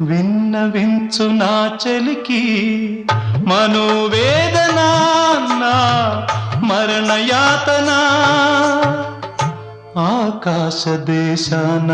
విన్నవించు నా చలికి మనోవేదన నా మరణయాతన. ఆకాశ దేశాన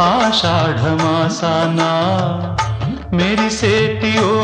ఆషాఢమాసాన మెరిసేటి ఓ